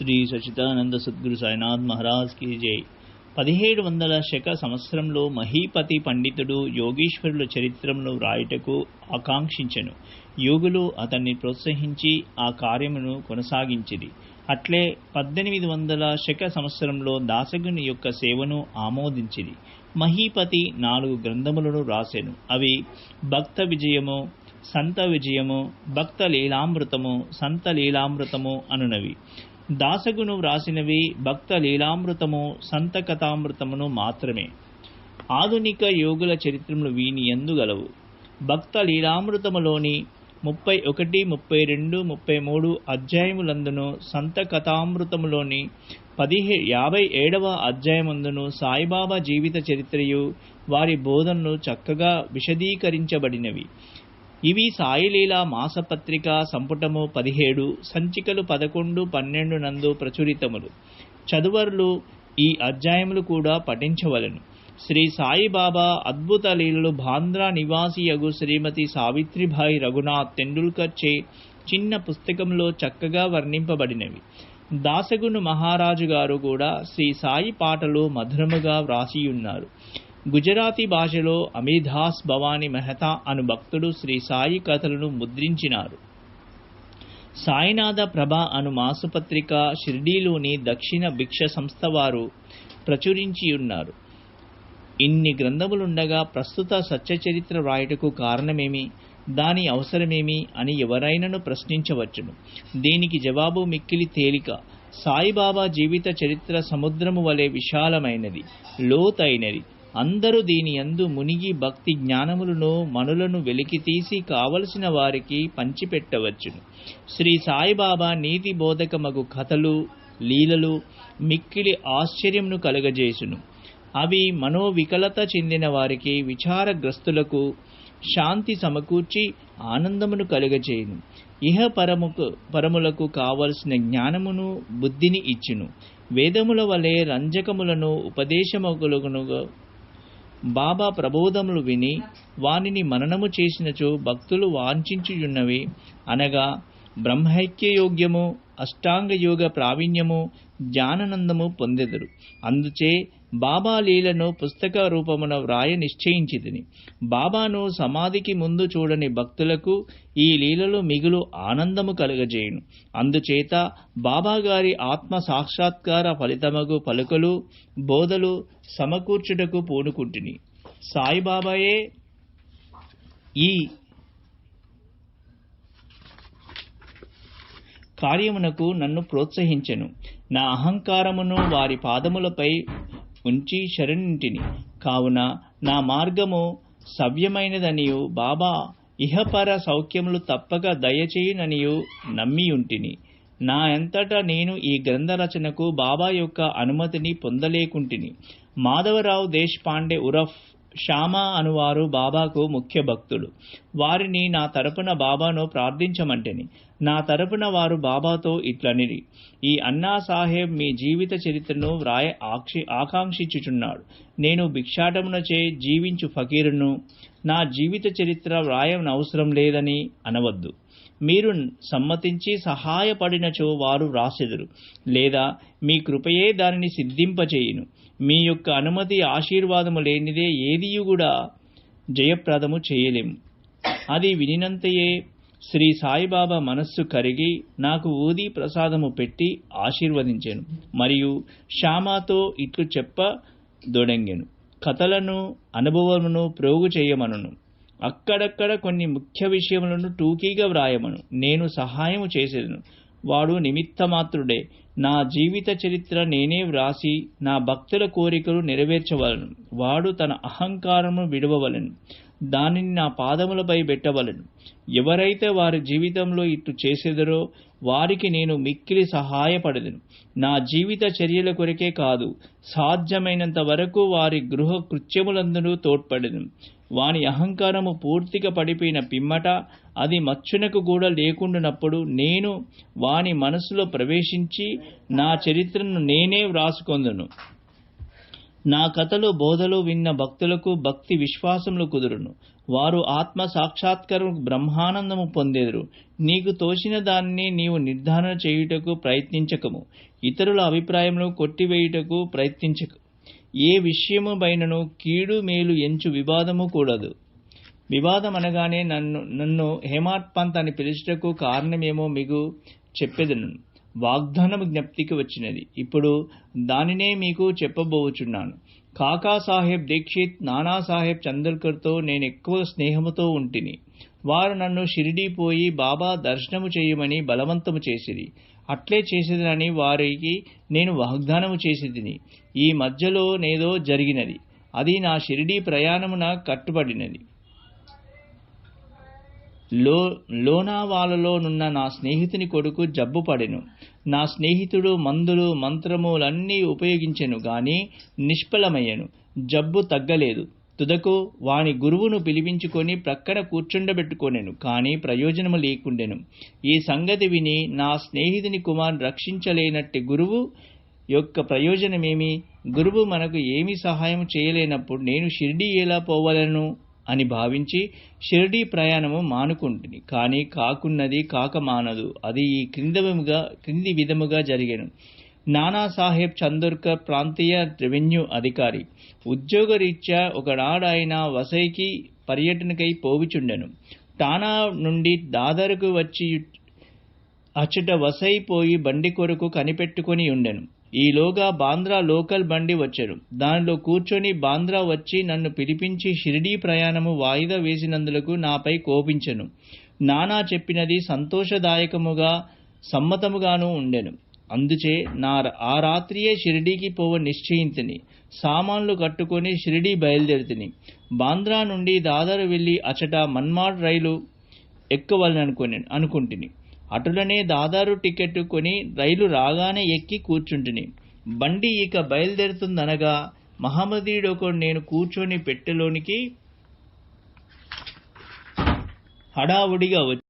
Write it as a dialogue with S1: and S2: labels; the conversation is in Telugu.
S1: శ్రీ సచితానంద సద్గురు సాయినాథ్ మహారాజ్కి జై. పదిహేడు వందల శక సంవత్సరంలో మహీపతి పండితుడు యోగీశ్వరుల చరిత్రను వ్రాయుటకు ఆకాంక్షించెను. యోగులు అతన్ని ప్రోత్సహించి ఆ కార్యమును కొనసాగించింది అట్లే పద్దెనిమిది వందల శక సంవత్సరంలో దాసగుని యొక్క సేవను ఆమోదించింది మహీపతి నాలుగు గ్రంథములను వ్రాసెను. అవి భక్త విజయము సంత విజయము భక్త లీలామృతము సంత లీలామృతము అనునవి. దాసగును వ్రాసినవి భక్త లీలామృతము సంత కథామృతమును మాత్రమే. ఆధునిక యోగుల చరిత్రములు వీని ఎందుగలవు భక్త లీలామృతములోని ముప్పై ఒకటి ముప్పై రెండు ముప్పై మూడు అధ్యాయములందును సంత కథామృతములోని పదిహే యాభై ఏడవ అధ్యాయమందును సాయిబాబా జీవిత చరిత్రయు వారి బోధనలు చక్కగా విశదీకరించబడినవి. ఇవి సాయిలీల మాసపత్రిక సంపుటము పదిహేడు సంచికలు పదకొండు పన్నెండు నందు ప్రచురితములు. చదువర్లు ఈ అధ్యాయములు కూడా పఠించవలను. శ్రీ సాయిబాబా అద్భుత లీలలు బాంద్రా నివాసియగు శ్రీమతి సావిత్రిభాయి రఘునాథ్ తెండూల్కర్ చే చిన్న పుస్తకంలో చక్కగా వర్ణింపబడినవి. దాసగును మహారాజు గారు కూడా శ్రీ సాయి పాటలు మధురముగా వ్రాసియున్నారు. గుజరాతీ భాషలో అమీధాస్ భవాని మెహతా అను భక్తుడు శ్రీ సాయి కథలను ముద్రించినారు. సాయినాథ ప్రభ అను మాసపత్రిక షిర్డీలోని దక్షిణ భిక్ష సంస్థ వారు ప్రచురించి ఉన్నారు ఇన్ని గ్రంథములుండగా ప్రస్తుత సత్యచరిత్ర వ్రాయుటకు కారణమేమి? దాని అవసరమేమి? అని ఎవరైనను ప్రశ్నించవచ్చును. దీనికి జవాబు మిక్కిలి తేలిక. సాయిబాబా జీవిత చరిత్ర సముద్రము వలె విశాలమైనది లోతైనది. అందరూ దీని యందు మునిగి భక్తి జ్ఞానములను మనులను వెలికితీసి కావలసిన వారికి పంచిపెట్టవచ్చును. శ్రీ సాయిబాబా నీతి బోధకమగు కథలు లీలలు మిక్కిలి ఆశ్చర్యంను కలుగజేసును. అవి మనోవికలత చెందిన వారికి విచారగ్రస్తులకు శాంతి సమకూర్చి ఆనందమును కలుగజేయును. ఇహ పరముకు పరములకు కావలసిన జ్ఞానమును బుద్ధిని ఇచ్చును. వేదముల వలె రంజకములను ఉపదేశములను బాబా ప్రబోధములు విని వానిని మననము చేసినచో భక్తులు వాంఛించుయున్నవి అనగా బ్రహ్మైక్యయోగ్యము అష్టాంగ యోగ ప్రావీణ్యము జ్ఞానానందము పొందెదరు. అందుచే బాబా లీలను పుస్తక రూపమున వ్రాయ నిశ్చయించితిని. బాబాను సమాధికి ముందు చూడని భక్తులకు ఈ లీలలు మిగులు ఆనందము కలుగజేయును. అందుచేత బాబా గారి ఆత్మ సాక్షాత్కార ఫలితమగు పలుకలు బోధలు సమకూర్చుటకు పూనుకుంటుని. సాయిబాబాయే ఈ కార్యమునకు నన్ను ప్రోత్సహించెను. నా అహంకారమును వారి పాదములపై ఉంచి శరణింటిని. కావున నా మార్గము సవ్యమైనదనియు. బాబా ఇహపర సౌఖ్యములు తప్పక దయచేయుననియు నమ్మియుంటిని. నా ఎంతటా నేను ఈ గ్రంథ రచనకు బాబా యొక్క అనుమతిని పొందలేకుంటిని. మాధవరావు దేశపాండే ఉరఫ్ శ్యామా అనువారు బాబాకు ముఖ్య భక్తులు వారిని నా తరపున బాబాను ప్రార్థించమంటేని. నా తరపున వారు బాబాతో ఇట్లనిరి. ఈ అన్నా సాహెబ్ మీ జీవిత చరిత్రను వ్రాయ ఆక్షి ఆకాంక్షించుచున్నాడు. నేను భిక్షాటమునచే జీవించు ఫకీరును. నా జీవిత చరిత్ర వ్రాయనవసరం లేదని అనవద్దు. మీరు సమ్మతించి సహాయపడినచో వారు వ్రాసెదరు లేదా మీ కృపయే దానిని సిద్ధింపచేయును. మీ యొక్క అనుమతి ఆశీర్వాదము లేనిదే ఏదియు కూడా జయప్రదము చేయలేము. అది వినినంతయే శ్రీ సాయిబాబా మనస్సు కరిగి నాకు ఊది ప్రసాదము పెట్టి ఆశీర్వదించాను మరియు శ్యామాతో ఇట్లు చెప్ప దొడంగెను. కథలను అనుభవమును ప్రోగు చేయమనును. అక్కడక్కడ కొన్ని ముఖ్య విషయములను టూకీగా వ్రాయమను. నేను సహాయము చేసేదను. వాడు నిమిత్తమాత్రుడే. నా జీవిత చరిత్ర నేనే వ్రాసి నా భక్తుల కోరికలు నెరవేర్చవలను. వాడు తన అహంకారము విడవవలను. దానిని నా పాదములపై పెట్టవలను. ఎవరైతే వారి జీవితంలో ఇట్టు చేసేదరో వారికి నేను మిక్కిలి సహాయపడదను. నా జీవిత చర్యల కొరకే కాదు సాధ్యమైనంత వరకు వారి గృహ కృత్యములందరూ తోడ్పడను వాని అహంకారము పూర్తిగా పడిపోయిన పిమ్మట అది మచ్చునకు కూడా లేకుండానప్పుడు నేను వాని మనసులో ప్రవేశించి నా చరిత్రను నేనే వ్రాసుకొందును. నా కథలు బోధలు విన్న భక్తులకు భక్తి విశ్వాసములు కుదురును. వారు ఆత్మ సాక్షాత్కారం బ్రహ్మానందము పొందేదరు. నీకు తోచిన దానిని నీవు నిర్ధారణ చేయుటకు ప్రయత్నించకము. ఇతరుల అభిప్రాయములు కొట్టివేయుటకు ప్రయత్నించకు ఏ విషయము బైనను కీడు మేలు ఎంచు వివాదము కూడదు. వివాదం అనగానే నన్ను నన్ను హేమాట్ పంత్ అని పిలుచుటకు కారణమేమో మీకు చెప్పేదను. వాగ్దానము జ్ఞప్తికి వచ్చినది. ఇప్పుడు దానినే మీకు చెప్పబోచున్నాను. కాకా సాహెబ్ దీక్షిత్ నానా సాహెబ్ చందర్కర్తో నేను ఎక్కువ స్నేహముతో ఉంటిని. వారు నన్ను షిరిడీ పోయి బాబా దర్శనము చేయమని బలవంతము చేసిరి. అట్లే చేసేదనని వారికి నేను వాగ్దానము చేసేదిని. ఈ మధ్యలో నేదో జరిగినది. అది నా షిరిడీ ప్రయాణమున కట్టుబడినది. లో లోనావాలలోనున్న నా స్నేహితుని కొడుకు జబ్బు పడెను. నా స్నేహితుడు మందులు మంత్రములన్నీ ఉపయోగించెను గాని నిష్ఫలమయ్యను. జబ్బు తగ్గలేదు. తుదకు వాని గురువును పిలిపించుకొని ప్రక్కన కూర్చుండబెట్టుకొనెను కానీ ప్రయోజనము లేకుండెను. ఈ సంగతి విని నా స్నేహితుని కుమార్ రక్షించలేనట్టి గురువు యొక్క ప్రయోజనమేమి? గురువు మనకు ఏమి సహాయం చేయలేనప్పుడు నేను షిరిడీ ఎలా పోవలను? అని భావించి షిరిడీ ప్రయాణము మానుకుంటుంది కానీ కాకున్నది కాక మానదు. అది ఈ క్రింద క్రింది విధముగా జరిగెను. నానాసాహెబ్ చందూర్కర్ ప్రాంతీయ రెవెన్యూ అధికారి. ఉద్యోగరీత్యా ఒకనాడు ఆయన వసైకి పర్యటనకై పోవిచుండెను. టానా నుండి దాదరుకు వచ్చి అచ్చట వసైపోయి బండి కొరకు కనిపెట్టుకొని ఉండెను. ఈలోగా బాంద్రా లోకల్ బండి వచ్చారు దానిలో కూర్చొని బాంద్రా వచ్చి నన్ను పిలిపించి షిరిడీ ప్రయాణము వాయిదా వేసినందులకు నాపై కోపించెను. నానా చెప్పినది సంతోషదాయకముగా సమ్మతముగాను ఉండెను. అందుచే నా ఆ రాత్రియే షిరిడీకి పోవ నిశ్చయించిని సామాన్లు కట్టుకొని షిరిడీ బయలుదేరితిని. బాంద్రా నుండి దాదరు వెళ్ళి అచట మన్మాడ్ రైలు ఎక్కవలననుకొని అనుకుంటుని. అటులనే దాదారు టికెట్ కొని రైలు రాగానే ఎక్కి కూర్చుంటిని. బండి ఇక బయలుదేరుతుందనగా మహమ్మదీడొకడు నేను కూర్చొని పెట్టెలోనికి హడావుడిగా వచ్చి